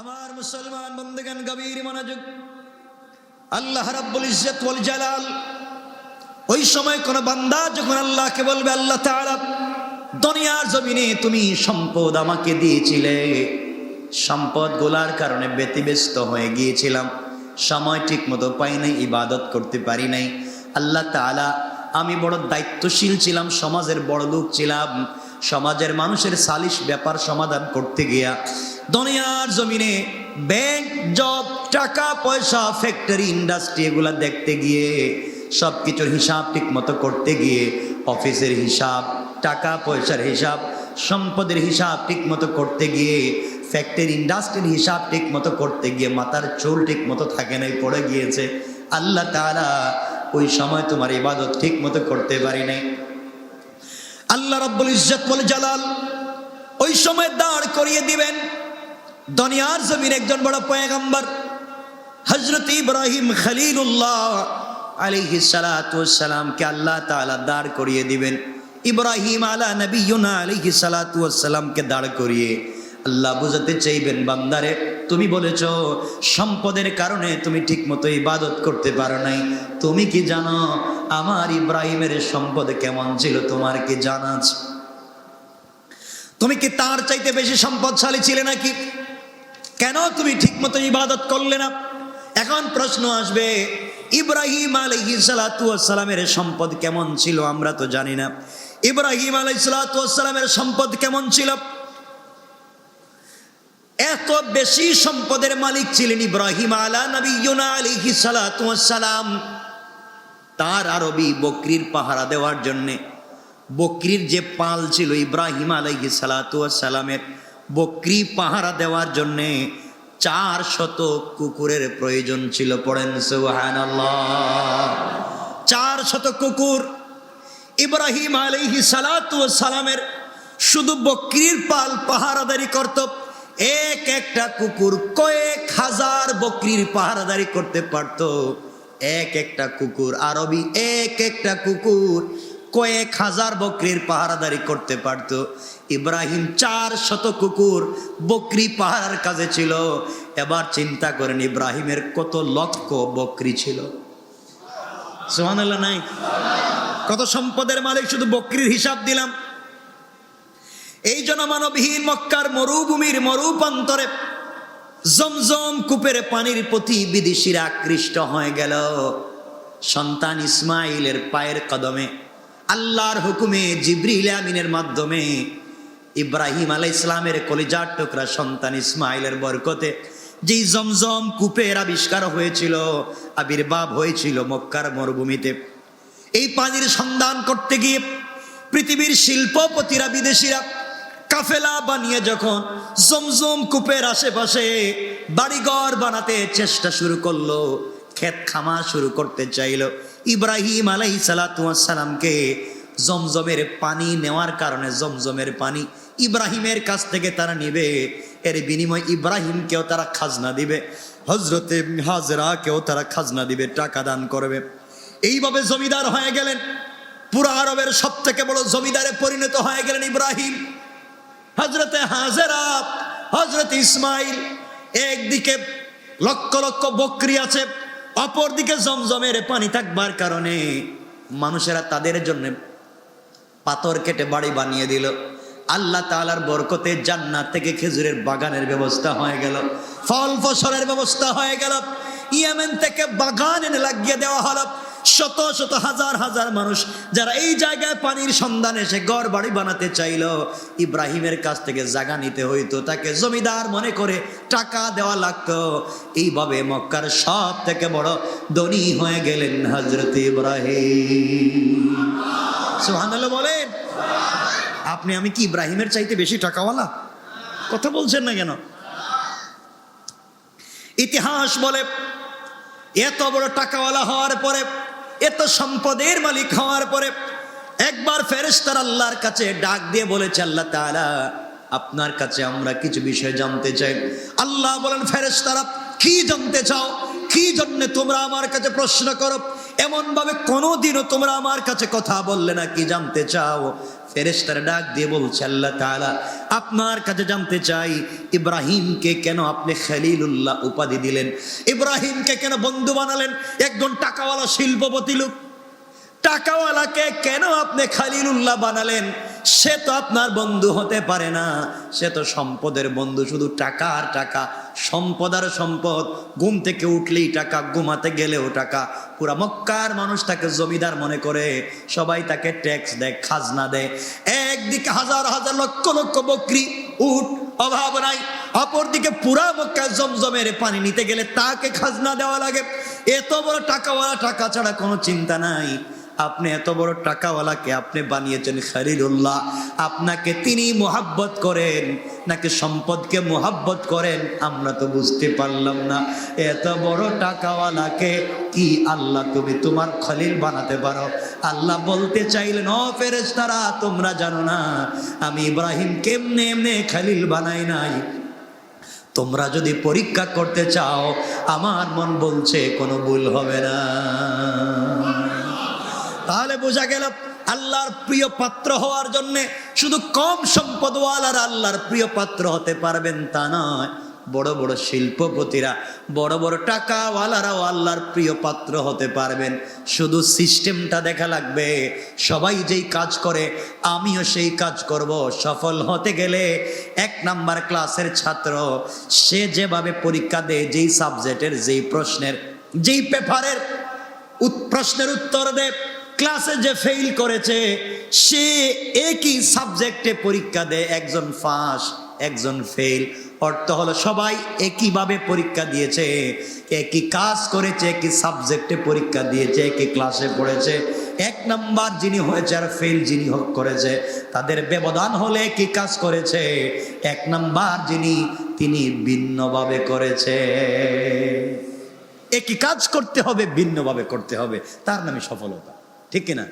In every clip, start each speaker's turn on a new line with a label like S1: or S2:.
S1: আমার মুসলমান বন্ধুগান গভীর মনোযোগ। আল্লাহ রাব্বুল ইজ্জত ওয়াল জালাল ওই সময় কোন বান্দা যখন আল্লাহকে বলবে, আল্লাহ তাআলা, দুনিয়ার জমিনে তুমি সম্পদ আমাকে দিয়েছিলে। সম্পদ গোলার কারণে ব্যতিব্যস্ত হয়ে গিয়েছিলাম। সময় ঠিক মতো পাই নাই, ইবাদত করতে পারি নাই। আল্লাহ তাআলা, আমি বড় দায়িত্বশীল ছিলাম, সমাজের বড় লোক ছিলাম। সমাজের মানুষের সালিশ ব্যাপার সমাধান করতে গিয়া দুনিয়ার জমিনে ব্যাংক জব টাকা, পয়সা ফ্যাক্টরি ইন্ডাস্ট্রি এগুলা দেখতে গিয়ে সব কিছুর হিসাব ঠিক মতো করতে গিয়ে অফিসের হিসাব, টাকা, পয়সার হিসাব, সম্পদের হিসাব ঠিক মতো করতে গিয়ে ফ্যাক্টরি ইন্ডাস্ট্রির হিসাব ঠিক মতো করতে গিয়ে মাথার চুল ঠিক মতো থাকে নাই, পড়ে গিয়েছে। আল্লাহ তাআলা ওই সময় তোমার ইবাদত ঠিক মতো করতে পারি নাই। আল্লাহ রব্বুল ইজ্জত জালাল ওই সময় দাঁড় করিয়ে দিবেন। দুনিয়ার জমিন একজন বড় পয়গম্বর হজরত ইব্রাহিম খলিলুল্লাহ আলাইহিস সালাতু সালামকে আল্লাহ তাআলা দাঁড় করিয়ে দিবেন। ইব্রাহিম আলা নবিয়ুনা আলাইহিস সালাতু সালামকে দাঁড় করিয়ে আল্লাহ বুঝাতে চাইবেন, বান্দারে তুমি বলেছ, সম্পদের কারণে তুমি ঠিকমতো ইবাদত করতে পারো নাই। তুমি কি জানো, আমার ইব্রাহিমের সম্পদ কেমন ছিল, তোমার কি জানা আছে? তুমি কি তার চাইতে বেশি সম্পদশালী ছিলে নাকি? কেন তুমি ঠিকমতো ইবাদত করলে না? এখন প্রশ্ন আসবে, ইব্রাহিম আলহি সালামের সম্পদ কেমন ছিল আমরা তো জানি না। ইব্রাহিম আলহি সম্পদ কেমন ছিল? এত বেশি সম্পদের মালিক ছিলেন ইব্রাহিম আলা আলিহি সালাম তার আরবি বকরির পাহারা দেওয়ার জন্যে। বকরির যে পাল ছিল ইব্রাহিম আলাইহি সালামের বকরি পাহারা দেওয়ার জন্যে চার শত কুকুরের প্রয়োজন ছিল, পড়েন সুবহানাল্লাহ। চার শত কুকুর ইব্রাহিম আলাইহি সালামের শুধু বকরির পাল পাহারাদারি করত এক একটা কুকুর কয়েক হাজার বকরির পাহারাদারি করতে পারত। এক একটা কুকুর আরবি, এক একটা কুকুর কয়েক হাজার বকরির পাহারাদারি করতে পারত। ইব্রাহিম চার শত কুকুর বকরি পাহারার কাজে ছিল। এবার চিন্তা করেন ইব্রাহিমের কত লক্ষ বকরি ছিল। সোহানাল্লাহ নাই? কত সম্পদের মালিক শুধু বকরির হিসাব দিলাম। এই জনমানবহীন মক্কার মরুভূমির মরুপান্তরে জমজম কূপের পানির প্রতি বিদেশিরা আকৃষ্ট হয়ে গেল। সন্তান ইসমাইলের পায়ের কদমে, আল্লাহর হুকুমে জিব্রিল আমিনের মাধ্যমে ইব্রাহিম আলাই ইসলামের কলিজার টুকরা সন্তান ইসমাইলের বরকতে যেই জমজম কূপের আবিষ্কার হয়েছিল, আবির্ভাব হয়েছিল মক্কার মরুভূমিতে। এই পানির সন্ধান করতে গিয়ে পৃথিবীর শিল্পপতিরা, বিদেশিরা কাফেলা বানিয়ে যখন জমজম কূপের আশেপাশে বাড়িঘর বানাতে চেষ্টা শুরু করল, ক্ষেত খামা শুরু করতে চাইলো, ইব্রাহিম আলাই সালাতামকে জমজমের পানি নেওয়ার কারণে জমজমের পানি ইব্রাহিমের কাছ থেকে তারা নিবে। এর বিনিময় ইব্রাহিমকেও তারা খাজনা দিবে হজরতে হাজরাকেও তারা খাজনা দিবে, টাকা দান করবে। এইভাবে জমিদার হয়ে গেলেন। পুরা আরবের সব থেকে বড় জমিদারে পরিণত হয়ে গেলেন ইব্রাহিম। হজরতে হাজেরা হজরত ইসমাইল, একদিকে লক্ষ লক্ষ বকরি আছে অপর দিকে জমজমের পানি থাকবার কারণে মানুষেরা তাদের জন্য পাথর কেটে বাড়ি বানিয়ে দিল। আল্লাহ তালার বরকতে জান্নাত থেকে খেজুরের বাগানের ব্যবস্থা হয়ে গেল, ফল ফসলের ব্যবস্থা হয়ে গেল। ইয়েমেন থেকে বাগান এনে লাগিয়ে দেওয়া হলো। শত শত, হাজার হাজার মানুষ যারা এই জায়গায় পানির সন্ধানে এসে ঘর বাড়ি বানাতে চাইল, ইব্রাহিমের কাছ থেকে জায়গা নিতে হইতো, তাকে জমিদার মনে করে টাকা দেওয়া লাগতো। এইভাবে মক্কার সব থেকে বড় ধনী হয়ে গেলেন হজরত ইব্রাহিম। বলেন, আপনি, আমি কি ইব্রাহিমের চাইতে বেশি টাকাওয়ালা? কথা বলছেন না কেন? ইতিহাস বলে এত বড় টাকাওয়ালা হওয়ার পরে, এত সম্পদের মালিক হওয়ার পরে, একবার ফেরেস্তার আল্লাহর কাছে ডাক দিয়ে বলেছে, আল্লাহ তাআলা, আপনার কাছে আমরা কিছু বিষয় জানতে চাই। আল্লাহ বলেন ফেরেস্তারা কি জানতে চাও? কি জন্য তোমরা আমার কাছে প্রশ্ন করো? এমনভাবে কোনোদিনও তোমরা আমার কাছে কথা বললে না কি জানতে চাও? ফেরেস্তার ডাক দিয়ে বলছে, আল্লাহ তালা আপনার কাছে জানতে চাই, ইব্রাহিমকে কেন আপনি খালিলুল্লাহ উপাধি দিলেন? ইব্রাহিমকে কেন বন্ধু বানালেন? একজন টাকাওয়ালা শিল্পপতি লোক। টাকাওয়ালাকে কেন আপনি খালিলুল্লাহ বানালেন? সে তো আপনার বন্ধু হতে পারে না। সে তো সম্পদের বন্ধু, শুধু টাকা আর টাকা। সম্পদ আর সম্পদ, ঘুম থেকে উঠলেই টাকা, ঘুমাতে গেলেও টাকা। পুরা মক্কার মানুষ তাকে জমিদার মনে করে, সবাই তাকে ট্যাক্স দেয়, খাজনা দেয়। একদিকে হাজার হাজার লক্ষ লক্ষ বকরি উঠ অভাব নাই। অপরদিকে পুরা মক্কায় জমজমের পানি নিতে গেলে তাকে খাজনা দেওয়া লাগে। এত বড় টাকাওয়ালা, টাকা ছাড়া কোনো চিন্তা নাই। আপনি এত বড় টাকাওয়ালাকে আপনি বানিয়েছেন খালিলুল্লাহ। আপনাকে তিনি মোহাব্বত করেন, নাকি সম্পদকে মোহাব্বত করেন, আমরা তো বুঝতে পারলাম না। এত বড় টাকাওয়ালাকে কি আল্লাহ তুমি তোমার খলিল বানাতে পারো? আল্লাহ বলতে চাইলেন, ও ফেরেশতারা, তোমরা জানো না, আমি ইব্রাহিম কেমনে এমনে খালিল বানাই নাই। তোমরা যদি পরীক্ষা করতে চাও, আমার মন বলছে কোনো ভুল হবে না। তাহলে বোঝা গেল আল্লাহর প্রিয় পাত্র হওয়ার জন্য শুধু কম সম্পদওয়ালার আল্লাহর প্রিয় পাত্র হতে পারবেন তা নয়। বড় বড় শিল্পপতিরা, বড় বড় টাকাওয়ালারাও আল্লাহর প্রিয় পাত্র হতে পারবেন। শুধু সিস্টেমটা দেখা লাগবে, সবাই যেই কাজ করে, আমিও সেই কাজ করব। সফল হতে গেলে এক নাম্বার ক্লাসের ছাত্র, সে যেভাবে পরীক্ষা দেয়, যেই সাবজেক্টের, যেই প্রশ্নের, যেই পেপারের প্রশ্নের উত্তর দেয় ক্লাসে যে ফেল করেছে, সে একই সাবজেক্টে পরীক্ষা দেয়, একজন ফাঁস একজন ফেল অর্থ হলো সবাই একইভাবে পরীক্ষা দিয়েছে, একই কাজ করেছে, একই সাবজেক্টে পরীক্ষা দিয়েছে, একই ক্লাসে পড়েছে। এক নাম্বার যিনি হয়েছে আর ফেল যিনি হোক করেছে, তাদের ব্যবধান হলে একই কাজ করেছে। এক নাম্বার যিনি, তিনি ভিন্নভাবে করেছে। একই কাজ করতে হবে, ভিন্নভাবে করতে হবে। তার নামে সফলতা। ঠিক কিনা?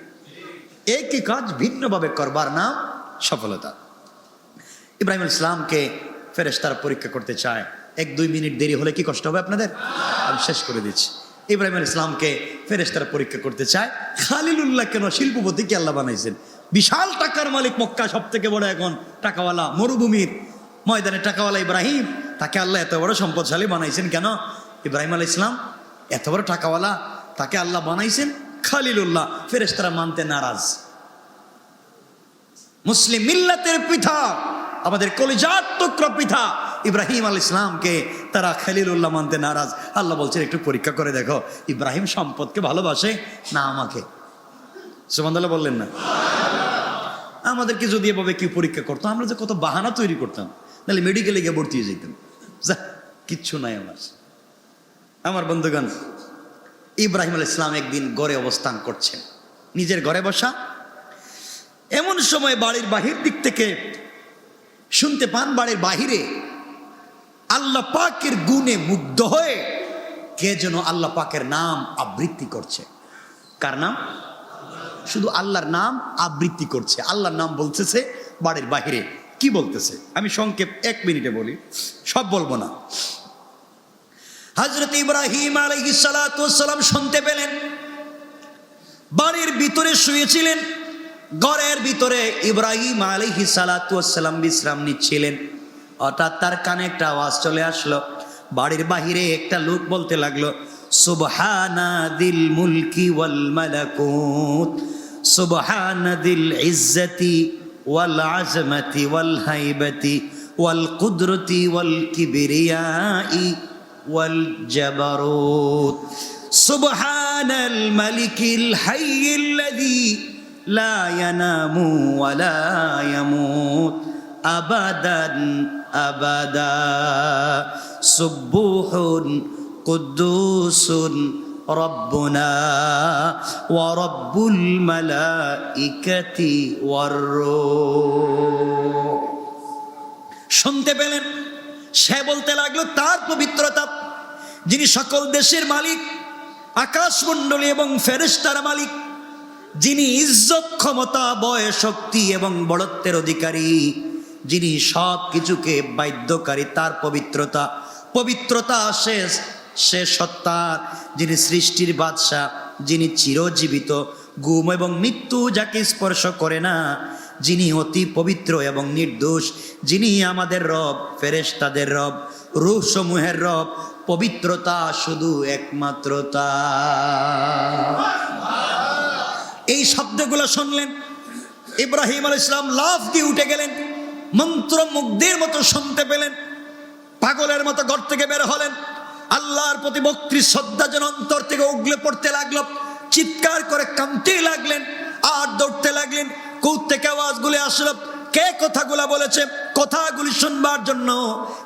S1: একই কাজ ভিন্নভাবে করবার নাম সফলতা। ইব্রাহিম ইসলামকে ফেরেশতারা পরীক্ষা করতে চায়। এক, দুই মিনিট দেরি হলে কি কষ্ট হবে আপনাদের? আমি শেষ করে দিচ্ছি। ইব্রাহিম ইসলামকে ফেরেশতারা পরীক্ষা করতে চায়। খালিলুল্লাহ কেন শিল্পপতিকে আল্লাহ বানাইছেন? বিশাল টাকার মালিক মক্কা সব থেকে বড় এখন টাকাওয়ালা, মরুভূমির ময়দানে টাকাওয়ালা ইব্রাহিম। তাকে আল্লাহ এত বড় সম্পদশালী বানাইছেন কেন? ইব্রাহিম আল ইসলাম এত বড় টাকাওয়ালা, তাকে আল্লাহ বানাইছেন খালিলুল্লাহ, ফেরেশতারা মানতে নারাজ। মুসলিম মিল্লাতের পিতা, আমাদের কলিজার টুকরো পিতা ইব্রাহিম আল ইসলামকে তারা খালিলুল্লাহ মানতে নারাজ। আল্লাহ বলছেন, একটু পরীক্ষা করে দেখো, ইব্রাহিম সম্পদকে ভালোবাসে না আমাকে? সুমন্দুল্লাহ বললেন না। আমাদেরকে যদি এভাবে কেউ পরীক্ষা করতো, আমরা যে কত বাহানা তৈরি করতাম, তাহলে মেডিকেলে গিয়ে ভর্তি হয়ে যেতাম। যা কিচ্ছু নাই আমার। আমার বন্ধুগণ ইব্রাহিম আল ইসলাম একদিন গড়ে অবস্থান করছেন। নিজের ঘরে বসা। এমন সময় বাড়ির বাহির দিক থেকে শুনতে পান, বাড়ির বাহিরে আল্লাহ পাকের গুণে মুগ্ধ হয়ে কে যেন আল্লাহ পাকের নাম আবৃত্তি করছে। কার নাম? শুধু আল্লাহর নাম আবৃত্তি করছে। আল্লাহর নাম বলতেছে বাড়ির বাহিরে। কি বলতেছে? আমি সংক্ষেপ এক মিনিটে বলি। সব বলব না। হজরত ইব্রাহিম আলহিসাল্লাম শুনতে পেলেন। বাড়ির ভিতরে শুয়েছিলেন, ঘরের ভিতরে ইব্রাহিম আলহি সালাতাম বিশ্রাম নিচ্ছিলেন। হঠাৎ তার কানে একটা আওয়াজ চলে আসলো। বাড়ির বাহিরে একটা লোক বলতে লাগল, সুবহানা দিল মুলকি ওয়াল মালাকুত, সুবহানা দিল ইজ্জতি ওয়াল আজমতি ওয়াল হাইবতি ওয়াল কুদরতি ওয়াল কিবরিয়াই। ওয়াল জাবারুত سبحان الملك الحي الذي لا ينام ولا يموت ابدا ابدا سبوح قدوس ربنا ورب الملائكه والروح শুনতে পেলেন সে বলতে লাগল, তার পবিত্রতা, যিনি সকল দেশের মালিক, আকাশমণ্ডলী এবং ফেরেস্তার মালিক, যিনি ইজ্জত, ক্ষমতা, বয় শক্তি এবং বড়ত্বের অধিকারী, যিনি সব কিছুকে বাধ্যকারী, তার পবিত্রতা পবিত্রতা শেষ, সে সত্তার, যিনি সৃষ্টির বাদশাহ, যিনি চিরজীবিত, গুম এবং মৃত্যু যাকে স্পর্শ করে না যিনি অতি পবিত্র এবং নির্দোষ, যিনি আমাদের রব, ফেরেশতাদের রব রূহ সমূহের রব, পবিত্রতা শুধু একমাত্রতা এই শব্দগুলো শুনলেন, ইব্রাহিম আল ইসলাম লাফ দিয়ে উঠে গেলেন মন্ত্রমুগ্ধের মতো শুনতে পেলেন, পাগলের মতো ঘর থেকে বের হলেন, আল্লাহর প্রতি ভক্তি শ্রদ্ধা যেন অন্তর থেকে উগলে পড়তে লাগল, চিৎকার করে কামতে লাগলেন, আর দৌড়তে লাগলেন কৌত থেকে আওয়াজগুলি আসলো। কে কথাগুলা বলেছে? কথাগুলি শুনবার জন্য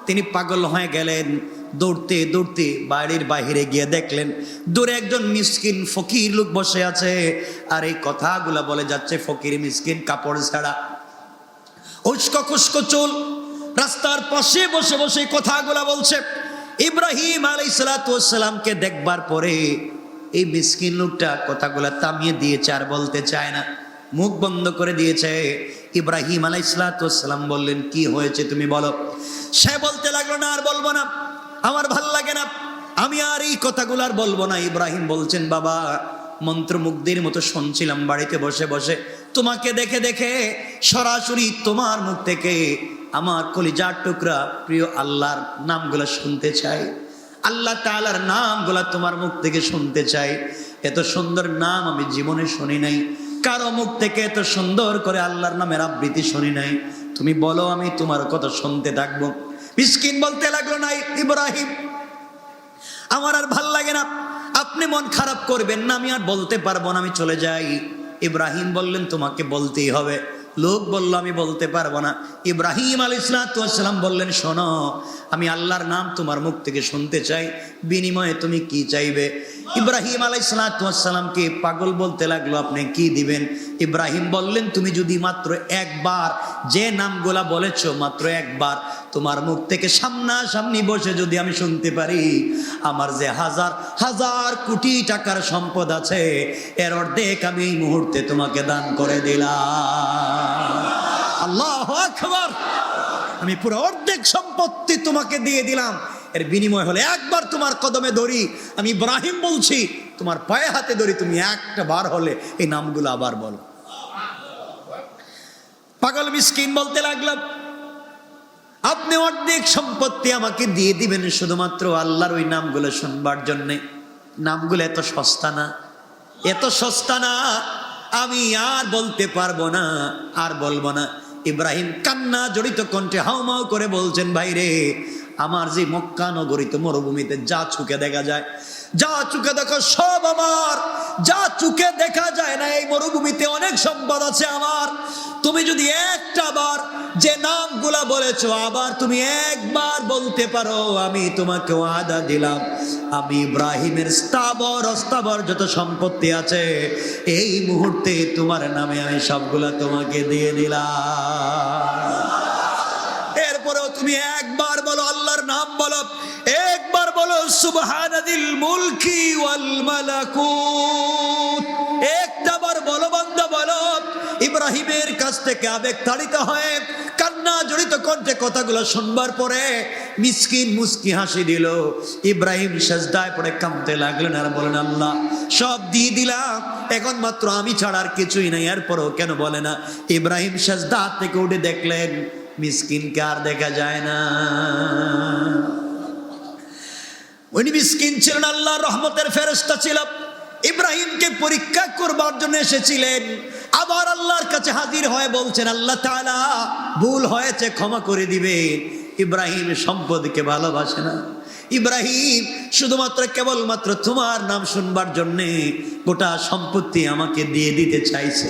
S1: তিনি পাগল হয়ে গেলেন। দৌড়তে দৌড়তে বাড়ির বাইরে গিয়ে দেখলেন, দূরে একজন মিসকিন ফকির লোক বসে আছে। আর এই কথাগুলা বলে যাচ্ছে ফকির মিসকিন কাপড় ছাড়া। উস্কো খুস্কো চুল, রাস্তার পাশে বসে বসে কথাগুলা বলছে। ইব্রাহিম আলাই সালাতামকে দেখবার পরে এই মিসকিন লোকটা কথাগুলা থামিয়ে দিয়েছে আর বলতে চায় না। মুখ বন্ধ করে দিয়েছে। ইব্রাহিম আলাই সালাতাম বললেন, কি হয়েছে তুমি বলো? সে বলতে লাগল, না, আর বলব না। আমার ভালো লাগে না। আমি আর এই কথাগুলো আর বলব না। ইব্রাহিম বলছেন, বাবা, মন্ত্রমুগ্ধের মতো শুনছিলাম বাড়িতে বসে বসে। তোমাকে দেখে দেখে সরাসরি তোমার মুখ থেকে আমার কলিজার টুকরা প্রিয় আল্লাহর নামগুলো শুনতে চাই। আল্লাহ তালার নামগুলা তোমার মুখ থেকে শুনতে চাই। এত সুন্দর নাম আমি জীবনে শুনি নাই। কারও মুখ থেকে এত সুন্দর করে আল্লাহর নামের আবৃত্তি শুনি নাই। তুমি বলো, আমি তোমার কথা শুনতে থাকব মিসকিন বলতে লাগল, নাই, ইব্রাহিম, আমার আর ভালো লাগে না। আপনি মন খারাপ করবেন না, আমি আর বলতে পারব না, আমি চলে যাই। ইব্রাহিম বললেন, তোমাকে বলতেই হবে। লোক বলল, আমি বলতে পারব না। ইব্রাহিম আল ইসলাতাম বললেন, শোনো, আমি আল্লাহর নাম তোমার মুখ থেকে শুনতে চাই। বিনিময়ে তুমি কি চাইবে? ইব্রাহিম আলাই সালাতামকে পাগল বলতে লাগল, আপনি কি দিবেন? ইব্রাহিম বললেন, তুমি যদি মাত্র একবার, যে নামগুলা বলেছ, মাত্র একবার, তোমার মুখ থেকে সামনাসামনি বসে যদি আমি শুনতে পারি, আমার যে হাজার হাজার কোটি টাকার সম্পদ আছে, এর অর্ধেক আমি এই মুহূর্তে তোমাকে দান করে দিলাম। আল্লাহ আমি পুরো অর্ধেক সম্পত্তি তোমাকে দিয়ে দিলাম। এর বিনিময় হলে, একবার তোমার কদমে ধরি, আমি ইব্রাহিম বলছি, তোমার পায়ে হাতে ধরি, তুমি একটা বার হলে এই নামগুলো আবার বলো। পাগল মিসকিন বলতে লাগলাম আপনি অর্ধেক সম্পত্তি আমাকে দিয়ে দিবেন শুধুমাত্র আল্লাহর ওই নামগুলো শুনবার জন্যে। নামগুলো এত সস্তা না, এত সস্তা না, আমি আর বলতে পারব না, আর বলব না। ইব্রাহিম কান্না জড়িত কণ্ঠে হাউমাউ করে বলছেন, ভাইরে আমার যে মক্কা নগরীতে মরুভূমিতে যা চুকে দেখা যায়, যা চুকে দেখো সব আমার, যা চুকে দেখা যায় না, এই মরুভূমিতে অনেক সম্পদ আছে আমার। তুমি যদি একটা বার যে নামগুলা বলেছ, আবার তুমি একবার বলতে পারো, আমি তোমাকে আদা দিলাম, আমি ইব্রাহিমের স্থাবর, অস্থাবর যত সম্পত্তি আছে, এই মুহূর্তে তোমার নামে আমি সবগুলা তোমাকে দিয়ে দিলাম। সুবহানাদিল মুলকি ওয়াল মালাকুত। একটা বার বলো বান্দা ইব্রাহিমের কাছ থেকে আবেগ তাড়িত হয়ে কান্না জড়িত কণ্ঠে কথাগুলো শুনবার পরে মিসকিন মুস্কি হাসি দিল। ইব্রাহিম সেজদায় পড়ে কামতে লাগলেন আর বলেন, আল্লাহ, সব দিয়ে দিলাম। এখন মাত্র আমি ছাড়া আর কিছুই নাই। এরপরও কেন বলে না? ইব্রাহিম সেজদা থেকে উঠে দেখলেন, মিসকিনকে আর দেখা যায় না। উনি মিসকিন ছিলেন আল্লাহ রহমতের ফেরস্তা ছিল। ইব্রাহিমকে পরীক্ষা করবার জন্য এসেছিলেন। আবার আল্লাহর কাছে হাজির হয়ে বলছেন, আল্লাহ তালা ভুল হয়েছে, ক্ষমা করে দিবে ইব্রাহিম সম্পদকে ভালোবাসে না। ইব্রাহিম শুধুমাত্র কেবলমাত্র তোমার নাম শুনবার জন্যে গোটা সম্পত্তি আমাকে দিয়ে দিতে চাইছে।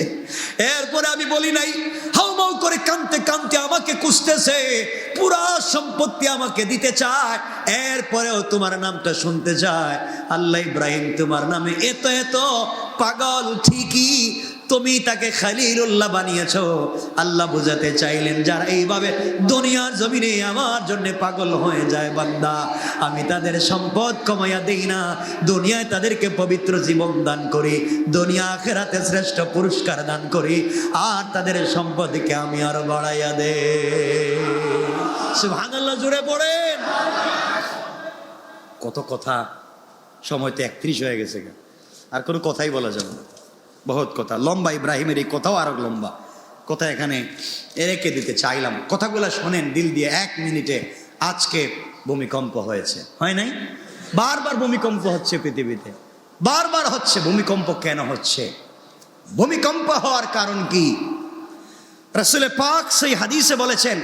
S1: এরপরে আমি বলি নাই করে কানতে কানতে আমাকে কুসতেছে পুরা সম্পত্তি আমাকে দিতে চায়, এরপরেও তোমার নামটা শুনতে চায় আল্লাহ ইব্রাহিম, তোমার নামে এত এত পাগল ঠিকই তুমি তাকে খালিলুল্লাহ বানিয়েছ। আল্লাহ বুঝাতে চাইলেন, যারা এইভাবে দুনিয়ার জমিনে আমার জন্য পাগল হয়ে যায় বান্দা, আমি তাদের সম্পদ কমাইয়া দেই না। দুনিয়ায় তাদেরকে পবিত্র জীবন দান করি, দুনিয়া আখেরাতে শ্রেষ্ঠ পুরস্কার দান করি, আর তাদের সম্পদকে আমি আরও বাড়াইয়া দে জুড়ে পড়েন। কত কথা, সময় তো একত্রিশ হয়ে গেছে আর কোনো কথাই বলা যাবে না। বহুত কথা। লম্বা ইব্রাহিমের এই কথাও আরও লম্বা। কথা এখানে রেখে দিতে চাইলাম। কথাগুলো শোনেন, দিল দিয়ে এক মিনিটে আজকে ভূমিকম্প হয়েছে। হয় নাই? বারবার ভূমিকম্প হচ্ছে পৃথিবীতে। বারবার হচ্ছে, ভূমিকম্প কেন হচ্ছে? ভূমিকম্প হওয়ার কারণ কি? রসুলে পাক সেই হাদিসে বলেছেন,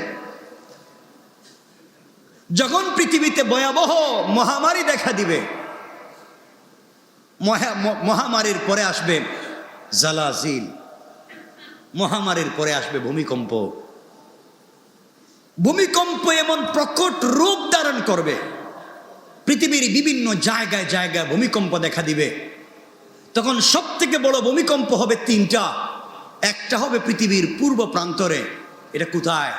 S1: যখন পৃথিবীতে ভয়াবহ মহামারী দেখা দিবে মহামারীর পরে আসবে জালাজিল। মহামারীর পরে আসবে ভূমিকম্প। ভূমিকম্প এমন প্রকট রূপ ধারণ করবে। পৃথিবীর বিভিন্ন জায়গায় জায়গায় ভূমিকম্প দেখা দিবে। তখন সব থেকে বড় ভূমিকম্প হবে তিনটা। একটা হবে পৃথিবীর পূর্ব প্রান্তরে। এটা কোথায়?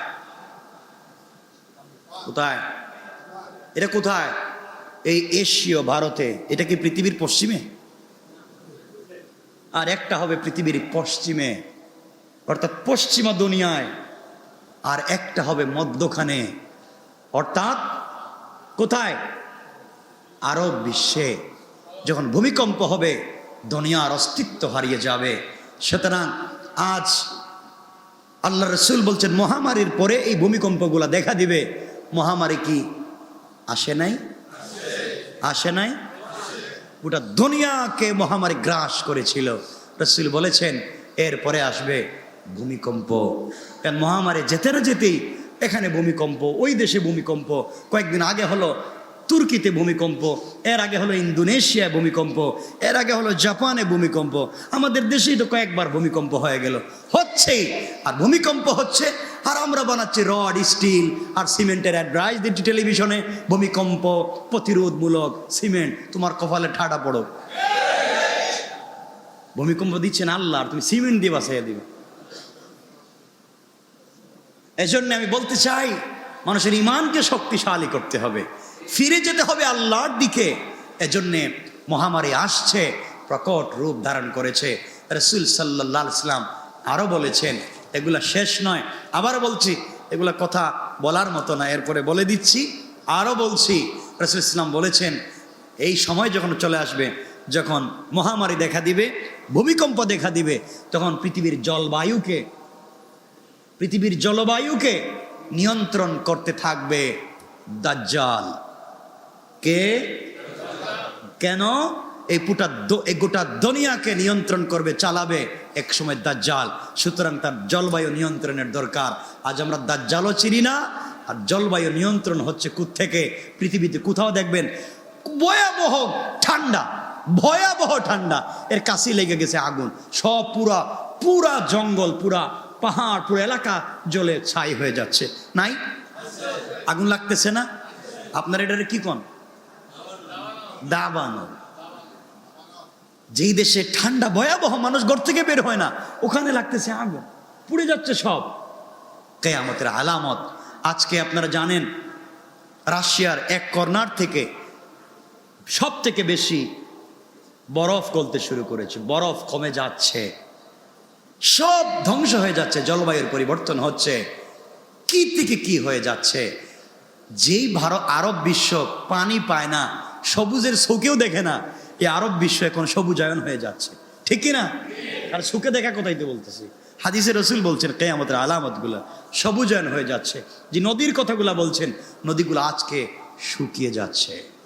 S1: কোথায়? এটা কোথায়? এই এশীয় ভারতে। এটা কি পৃথিবীর পশ্চিমে? আর একটা হবে পৃথিবীর পশ্চিমে, অর্থাৎ পশ্চিমা দুনিয়ায়, আর একটা হবে মধ্যখানে। অর্থাৎ কোথায়? আরব বিশ্বে। যখন ভূমিকম্প হবে, দুনিয়ার অস্তিত্ব হারিয়ে যাবে। সুতরাং আজ আল্লাহ রসুল বলছেন, মহামারীর পরে এই ভূমিকম্পগুলো দেখা দিবে। মহামারী কি আসে নাই? আসে নাই? গোটা দুনিয়াকে মহামারী গ্রাস করেছিল। রসুল বলেছেন, এরপরে আসবে ভূমিকম্প। কারণ মহামারী যেতে না যেতেই এখানে ভূমিকম্প, ওই দেশে ভূমিকম্প। কয়েকদিন আগে হলো তুর্কিতে ভূমিকম্প, এর আগে হলো ইন্দোনেশিয়ায় ভূমিকম্প, এর আগে হলো জাপানে ভূমিকম্প। আমাদের দেশেই তো কয়েকবার ভূমিকম্প হয়ে গেল। হচ্ছেই। আর ভূমিকম্প হচ্ছে আর আমরা বানাচ্ছি রড, স্টিল আর সিমেন্টের অ্যাড্রাইস দিচ্ছি টেলিভিশনে ভূমিকম্প প্রতিরোধমূলক সিমেন্ট। তোমার কপালে ঠাডা পড়ো। ভূমিকম্প দিচ্ছেন আল্লাহ তুমি সিমেন্ট দিয়ে বাসাইয়া দিবে। এজন্য আমি বলতে চাই, মানুষের ইমানকে শক্তিশালী করতে হবে। ফিরে যেতে হবে আল্লাহর দিকে। এজন্যে মহামারী আসছে, প্রকট রূপ ধারণ করেছে। রসুল সাল্লাহ ইসলাম আরও বলেছেন এগুলা শেষ নয়। আবারও বলছি, এগুলা কথা বলার মতো না। এরপরে বলে দিচ্ছি আরও বলছি, রসুল ইসলাম বলেছেন, এই সময় যখন চলে আসবে, যখন মহামারী দেখা দিবে, ভূমিকম্প দেখা দিবে, তখন পৃথিবীর জলবায়ুকে পৃথিবীর জলবায়ুকে নিয়ন্ত্রণ করতে থাকবে দাজ্জাল। কে? কেন? এই পুটা এই গোটা দুনিয়াকে নিয়ন্ত্রণ করবে, চালাবে এক সময় দাজ্জাল। সুতরাং তার জলবায়ু নিয়ন্ত্রণের দরকার। আজ আমরা দাজ্জালও চিনি না, আর জলবায়ু নিয়ন্ত্রণ হচ্ছে থেকে পৃথিবীতে কোথাও দেখবেন ভয়াবহ ঠান্ডা ভয়াবহ ঠান্ডা। এর কাছে লেগে গেছে আগুন। সব পুরা পুরা জঙ্গল, পুরা পাহাড়, পুরো এলাকা জলে ছাই হয়ে যাচ্ছে। নাই? আগুন লাগতেছে না? আপনার এটারে কি কন? দাবানো যেই দেশে ঠান্ডা, ভয়াবহ মানুষ ঘর থেকে বের হয় না, ওখানে লাগতেছে আগুন। পুড়ে যাচ্ছে সব। কেয়ামতের আলামত। আজকে আপনারা জানেন, রাশিয়ার এক কর্নার থেকে সব থেকে বেশি বরফ গলতে শুরু করেছে। বরফ কমে যাচ্ছে। সব ধ্বংস হয়ে যাচ্ছে। জলবায়ুর পরিবর্তন হচ্ছে। কি থেকে কি হয়ে যাচ্ছে? যেই ভারত, আরব বিশ্ব পানি পায় না, সবুজের চোখেও দেখে না এই আরব বিশ্ব এখন সবুজায়ন হয়ে যাচ্ছে। ঠিক কিনা? আর সুখে দেখা কোথায় বলতেছি? হাদিসে রসুল বলছেন, কেয়ামতের আলামতগুলো সবুজায়ন হয়ে যাচ্ছে। যে নদীর কথাগুলা বলছেন, নদীগুলো আজকে শুকিয়ে যাচ্ছে।